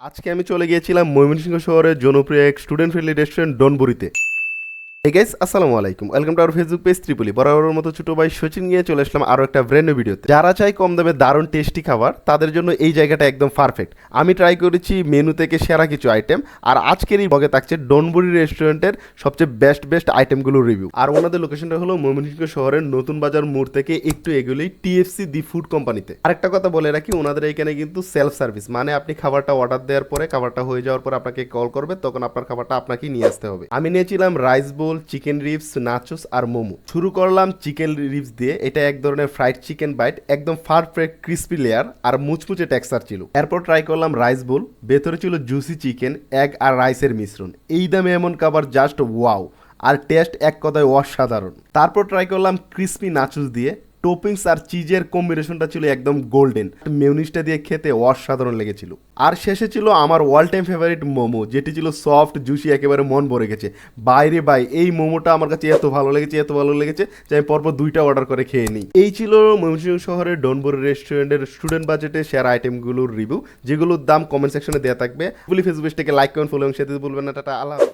আজকে আমি চলে গিয়েছিলাম ময়মনসিংহ শহরের জনপ্রিয় এক স্টুডেন্ট ফ্রেন্ডলি রেস্টুরেন্ট ডনবুরিতে। এই গাইস আসসালামু আলাইকুম। Welcome to our Facebook page Tripuli বরাবরের মতো ছোট ভাই সচিন নিয়ে চলে আসলাম আরও একটা ব্র্যান্ড ভিডিওতে যারা চাই কম দামে দারুণ টেস্টি খাবার, তাদের জন্য এই জায়গাটা একদম পারফেক্ট আমি ট্রাই করেছি মেনু থেকে সেরা কিছু আইটেম আর আজকের এই বগে থাকছে ডনবুরি রেস্টুরেন্টের সবচেয়ে বেস্ট বেস্ট আইটেমগুলোর রিভিউ আর ওনাদের লোকেশনটা হলো ময়মনসিংহ শহরের নতুন বাজার মোড় থেকে একটু এগুলোই টিএফসি দি ফুড কোম্পানিতে আরেকটা কথা বলে রাখি, ওনাদের এখানে কিন্তু সেলফ সার্ভিস মানে আপনি খাবারটা অর্ডার দেওয়ার পরে, খাবারটা হয়ে যাওয়ার পর আপনাকে কল করবে, তখন আপনার খাবারটা আপনাকেই নিয়ে আসতে হবে। আমি নিয়েছিলাম rice bowl chicken ribs nachos আর মোমো। শুরু করলাম চিকেন রিপস দিয়ে। এটা এক ধরনের ফ্রাইড চিকেন বাইট একদম পারফেক্ট ক্রিস্পি লেয়ার আর মুচমুচে টেক্সচার ছিল। এরপর ট্রাই করলাম রাইস বোল ভেতরে ছিল জুসি চিকেন এগ আর রাইসের মিশ্রণ। এই দামে এমন খাবার জাস্ট ওয়াও আর টেস্ট এক কথায় অসাধারণ। তারপর ট্রাই করলাম ক্রিস্পি নাচুস দিয়ে। টোপিংস আর চিজের কম্বিনেশনটা ছিল একদম গোল্ডেন মেউনিসটা দিয়ে খেতে অসাধারণ লেগেছিল। আর শেষে ছিল আমার অল টাইম ফেভারিট মোমো, যেটি ছিল সফট জুসি একেবারে মন ভরে গেছে। বাইরে বাই এই মোমোটা আমার কাছে এত ভালো লেগেছে, এত ভালো লেগেছে যে আমি পরপর দুইটা অর্ডার করে খেয়ে নিই। এই ছিল ময়মনসিংহ শহরের ডনবর রেস্টুরেন্টের স্টুডেন্ট বাজেটে শেয়ার আইটেমগুলোর রিভিউ যেগুলোর দাম কমেন্ট সেকশনে দেওয়া থাকবে। ফেসবুক থেকে লাইক কমেন্ট ফলো এবং সাথে বলবেন না, টাটা হাফেজ।